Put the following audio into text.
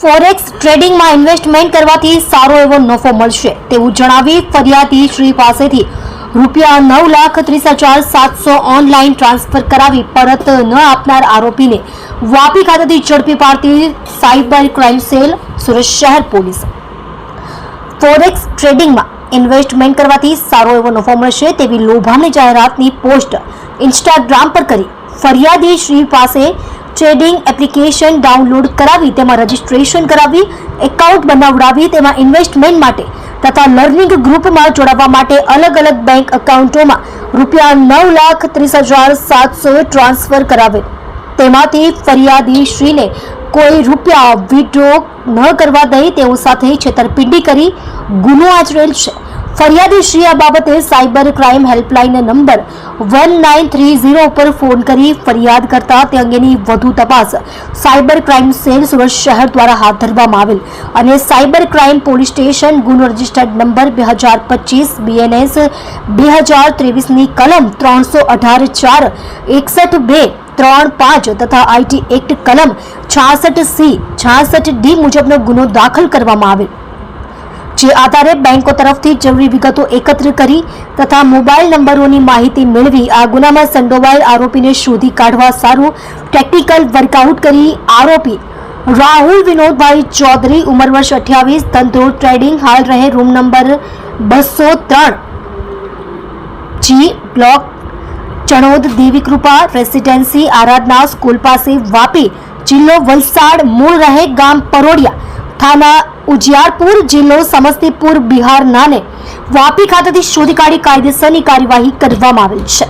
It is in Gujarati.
ફોરેક્સ ટ્રેડિંગમાં ઇન્વેસ્ટમેન્ટ કરવાથી સારો એવો નફો મળશે તેવું જણાવી ફરિયાદી શ્રી પાસેથી રૂપિયા નવ લાખ ત્રીસ હજાર સાતસો ઓનલાઈન ટ્રાન્સફર કરાવી પરત ન આપનાર આરોપીને વાપી ખાતેથી ઝડપી પાડતી સાયબર ક્રાઇમ સેલ સુરત શહેર પોલીસ. ફોરેક્સ ટ્રેડિંગમાં ઇન્વેસ્ટમેન્ટ કરવાથી સારો એવો નફો મળશે તેવી લોભાની જાહેરાતની પોસ્ટ ઇન્સ્ટાગ્રામ પર કરી ફરિયાદી શ્રી પાસે ટ્રેડિંગ એપ્લિકેશન ડાઉનલોડ કરાવી, તેમાં રજિસ્ટ્રેશન કરાવી, એકાઉન્ટ બનાવડાવી, તેમાં ઇન્વેસ્ટમેન્ટ માટે તથા લર્નિંગ ગ્રુપમાં જોડાવા માટે અલગ અલગ બેંક એકાઉન્ટોમાં રૂપિયા નવ લાખ ત્રીસ હજાર સાતસો ટ્રાન્સફર કરાવે. તેમાંથી ફરિયાદી શ્રીને કોઈ રૂપિયા વિડ્રો ન કરવા દઈ તેઓ સાથે છેતરપિંડી કરી, ગુનો આચરેલ છે. ફરિયાદી શ્રી આ બાબતે cyber crime helpline number one nine three zero ઉપર ફોન કરી ફરિયાદ કરતા તે અંગેની વધુ તપાસ સાયબર ક્રાઇમ સેલ સુરત શહેર દ્વારા હાથ ધરવામાં આવેલ અને સાયબર ક્રાઇમ પોલીસ સ્ટેશન ગુનો રજિસ્ટર્ડ નંબર બે હજાર પચીસ બીએનએસ બે હજાર ત્રેવીસની કલમ ત્રણસો અઢાર ચાર, એકસઠ બે, ત્રણ પાંચ તથા આઈટી એક્ટ કલમ છાસઠ સી, છાસઠ ડી મુજબનો ગુનો દાખલ કરવામાં આવેલ. જે આધારે બેંકો તરફથી જરૂરી વિગતો એકત્ર કરી તથા મોબાઈલ નંબરોની માહિતી મેળવી આ ગુનામાં સંડોવાયેલ આરોપીને શોધી કાઢવા સારું ટેકનિકલ વર્કઆઉટ કરી આરોપી રાહુલ વિનોદભાઈ ચૌધરી, ઉંમર વર્ષ અઠ્યાવીસ ધંધો ટ્રેડિંગ, હાલ રહે રૂમ નંબર બસો ત્રણ. G block Chanod, Devi Krupa residency, Aradhana school પાસે વાપી, જિલ્લો વલસાડ, મૂળ રહે ગામ પરોડિયા. થાના ઉજિયારપુર જિલ્લો સમસ્તીપુર બિહાર નાને વાપી ખાતેથી શોધી કાઢી કાયદેસરની કાર્યવાહી કરવામાં આવેલ છે.